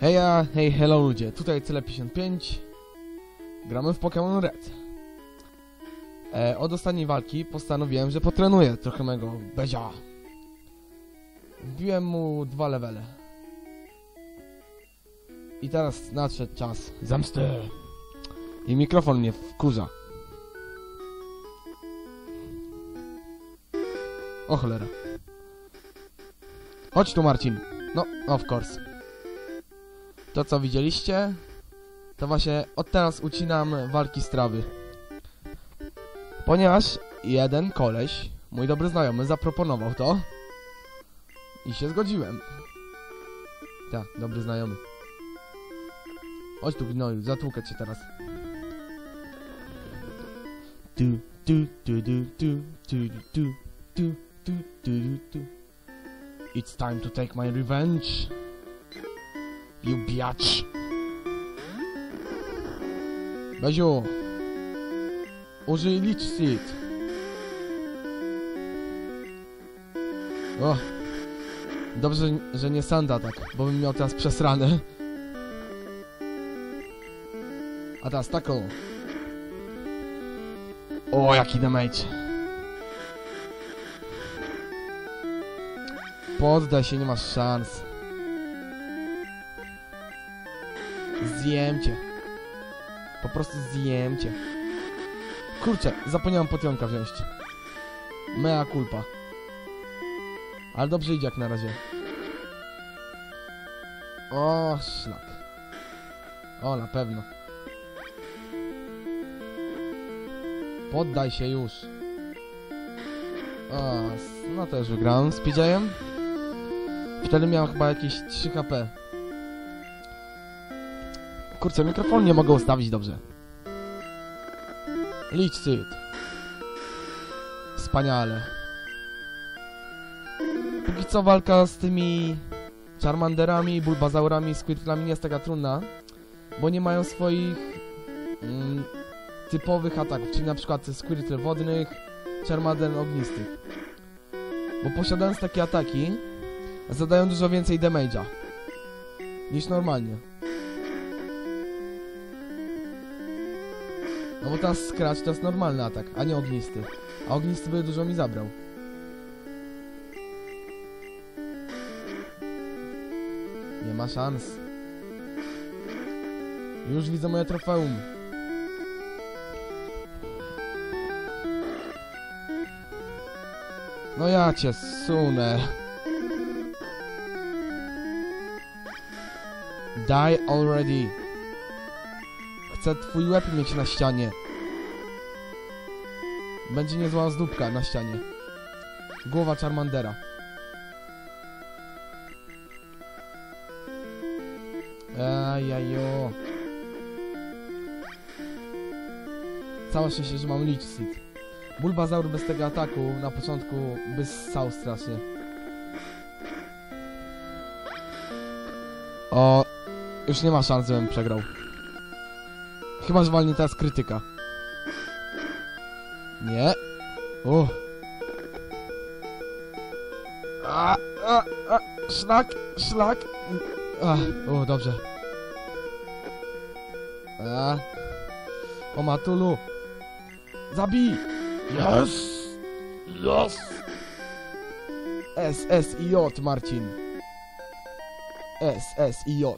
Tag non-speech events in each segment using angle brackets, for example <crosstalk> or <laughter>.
Heja, hej, hello ludzie, tutaj Cele55 Gramy w Pokémon Red. E, Od ostatniej walki postanowiłem, że potrenuję trochę mego Bezia Wbiłem mu dwa levele. I teraz nadszedł czas zemsty. I mikrofon mnie wkurza. O cholera. Chodź tu Marcin. No, of course to co widzieliście, to właśnie od teraz ucinam walki z trawy. Ponieważ jeden koleś, mój dobry znajomy, zaproponował to i się zgodziłem. Tak, dobry znajomy. Chodź tu gnoju, zatłukę cię teraz. Tu, tu, tu, tu, tu, tu, tu, tu, tu, tu, tu. It's time to take my revenge. You biatch. Beziu. Użyj Leech Seed. O. Dobrze, że nie Sanda tak, bo bym miał teraz przesrane. A teraz taką. O, jaki damage. Poddaj się, nie masz szans. Zjem cię. Po prostu zjem cię. Kurczę, zapomniałem potionka wziąć. Mea culpa. Ale dobrze idzie jak na razie. O, szlak. O, na pewno. Poddaj się już. O, no już wygrałem z PJ-em. Wtedy miałem chyba jakieś 3 HP. Kurczę, mikrofon nie mogę ustawić dobrze. Licz Seed. Wspaniale. Póki co walka z tymi Charmanderami, Bulbazaurami, Squirtlami nie jest taka trudna, bo nie mają swoich mm, typowych ataków, czyli na przykład Squirtle wodnych, Charmander ognistych. Bo posiadając takie ataki, zadają dużo więcej damage'a niż normalnie. No bo teraz Scratch to jest normalny atak, a nie ognisty. A ognisty by dużo mi zabrał. Nie ma szans. Już widzę moje trofeum. No ja cię sunę. Die already. Chcę twój łeb mieć na ścianie. Będzie niezła zdóbka na ścianie. Głowa Charmandera. Ejajo. Całe szczęście, że mam Leech Seed. Bulbazaur bez tego ataku na początku by ssał strasznie. O, już nie ma szans, żebym przegrał. Chyba, że walnie teraz krytyka. Nie. O. A, a, a, szlak, szlak. A, o, dobrze. A. O, Matulu. Zabij. Yes. Yes. S, S, I, J, Marcin. S, S, I, J.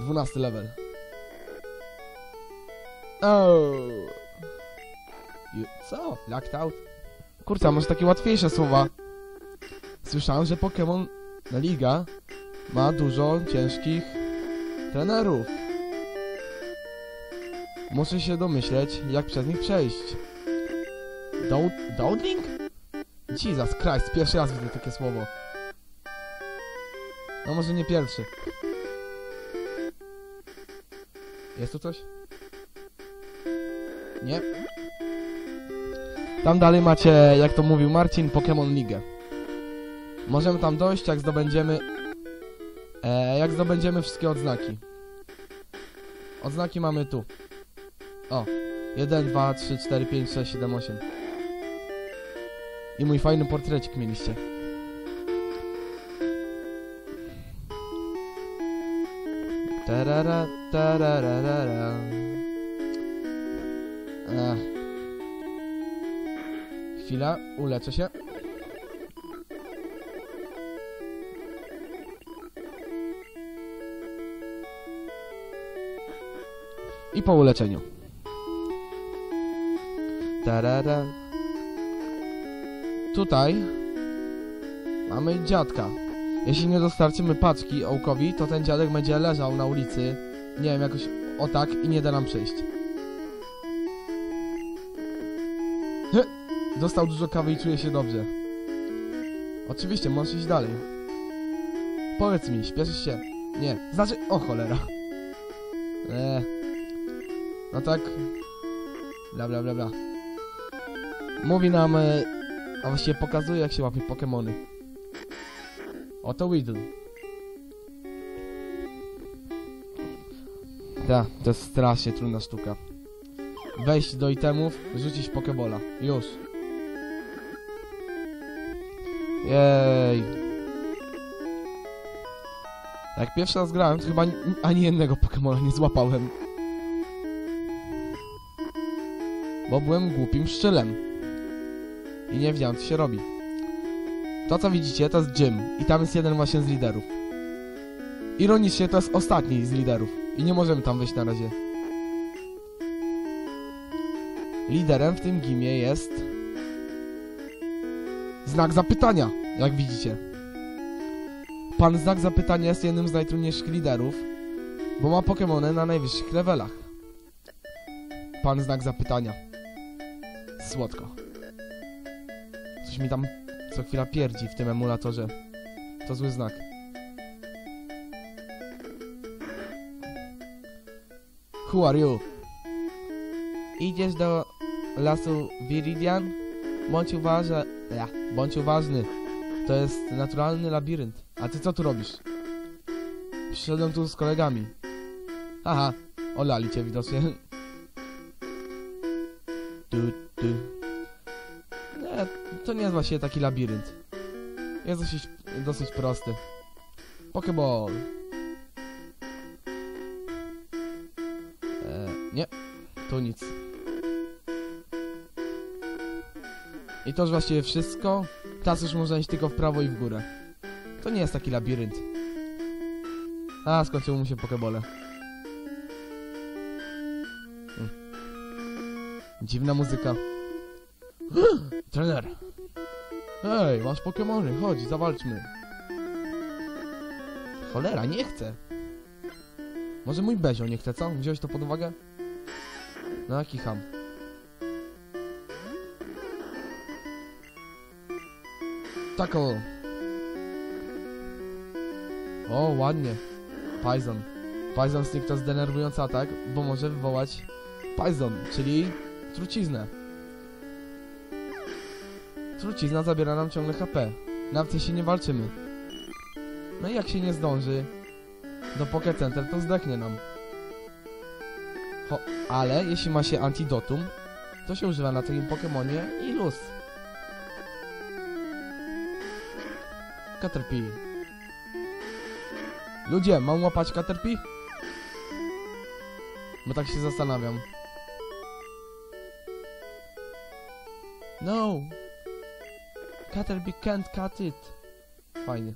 Dwunasty level. Ju- Co? Locked out? Kurczę, może takie łatwiejsze słowa? Słyszałem, że Pokémon Liga ma dużo ciężkich trenerów. Muszę się domyśleć, jak przez nich przejść. Doud Doudling? Jesus Christ, pierwszy raz widzę takie słowo. No może nie pierwszy. Jest tu coś? Nie? Tam dalej macie, jak to mówił Marcin, Pokémon Ligę. Możemy tam dojść, jak zdobędziemy... E, jak zdobędziemy wszystkie odznaki. Odznaki mamy tu. O. 1, 2, 3, 4, 5, 6, 7, 8. I mój fajny portrecik mieliście. Tarara, tararara. Ech. Chwila, uleczę się. I po uleczeniu. Tarara. Tutaj mamy dziadka. Jeśli nie dostarczymy paczki Ołkowi, to ten dziadek będzie leżał na ulicy, nie wiem, jakoś o tak i nie da nam przejść. <laughs> Dostał dużo kawy i czuje się dobrze. Oczywiście, możesz iść dalej. Powiedz mi, śpieszysz się? Nie, znaczy, o cholera. Eee. No tak. Bla bla bla bla. Mówi nam, e, a właściwie pokazuje jak się łapie Pokemony. Oto Weedle. Da, to jest strasznie trudna sztuka. Wejść do itemów, rzucić Pokebola. Już. Jej. Jak pierwszy raz grałem, to chyba ani, jednego Pokemona nie złapałem. Bo byłem głupim szczylem. I nie wiedziałem, co się robi. To, co widzicie, to jest gym. I tam jest jeden właśnie z liderów. Ironicznie, to jest ostatni z liderów. I nie możemy tam wejść na razie. Liderem w tym gimie jest... Znak zapytania, jak widzicie. Pan Znak Zapytania jest jednym z najtrudniejszych liderów, bo ma Pokemony na najwyższych levelach. Pan Znak Zapytania. Słodko. Coś mi tam co chwila pierdzi w tym emulatorze. To zły znak. Who are you? Idziesz do lasu Viridian? Bądź uważa... Ja, bądź uważny. To jest naturalny labirynt. A ty co tu robisz? Przyszedłem tu z kolegami. Aha, olali cię widocznie. Tu, tu. Nie, to nie jest właśnie taki labirynt. Jest dosyć, dosyć prosty. Pokeball. E, nie, tu nic. I to już właściwie wszystko. Teraz już można iść tylko w prawo i w górę. To nie jest taki labirynt. A, skończyły mu się pokebole. Hmm. Dziwna muzyka. <gasps> Trener! Hej, masz Pokemony, chodź, zawalczmy. Cholera, nie chcę. Może mój Bezio nie chce, co? Wziąłeś to pod uwagę? No jaki ham. Tak o. Ładnie. Python. Python Stick to jest denerwujący atak, bo może wywołać Python, czyli truciznę. Trucizna zabiera nam ciągle HP. Nawet jeśli nie walczymy. No i jak się nie zdąży do Poké Center, to zdechnie nam. Ho, ale jeśli ma się antidotum, to się używa na takim Pokemonie i luz. Caterpie. Ludzie, mam łapać Caterpie? Bo tak się zastanawiam. No. Caterpie can't cut it. Fajnie.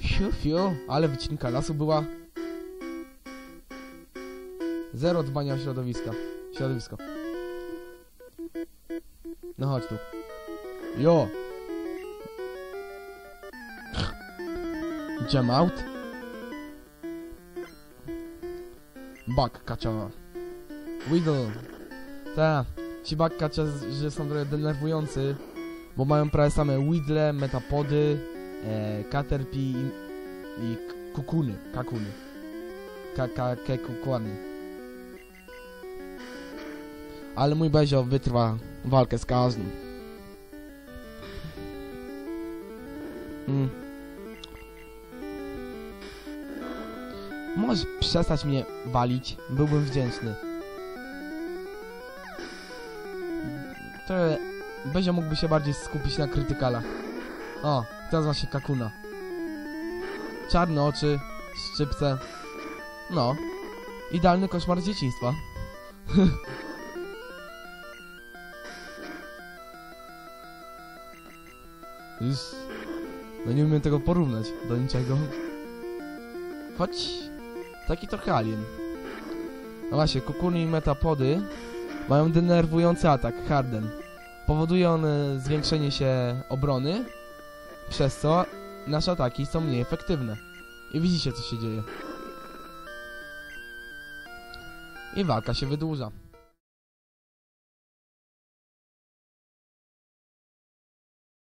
Fiu, fiu, ale wycinka lasu była. Zero dbania o środowiska. Środowisko. No chodź tu. Jo. Jam out. Bug kacza. Weedle. Ta. Ci bug kacza, że są trochę denerwujący, bo mają prawie same Weedle, Metapody, e, Caterpie i, i kukuny. Kakuny. Ka, ke, kukłany. Ale mój Bezio wytrwa walkę z każdym. Mm. Możesz przestać mnie walić? Byłbym wdzięczny. To Bezio mógłby się bardziej skupić na krytykalach. O, nazywa się Kakuna. Czarne oczy, szczypce. No. Idealny koszmar dzieciństwa. <laughs> Już... No nie umiem tego porównać do niczego. Choć... Taki trochę alien. No właśnie, kukurni i metapody mają denerwujący atak, Harden. Powoduje on zwiększenie się obrony, przez co nasze ataki są mniej efektywne. I widzicie co się dzieje. I walka się wydłuża.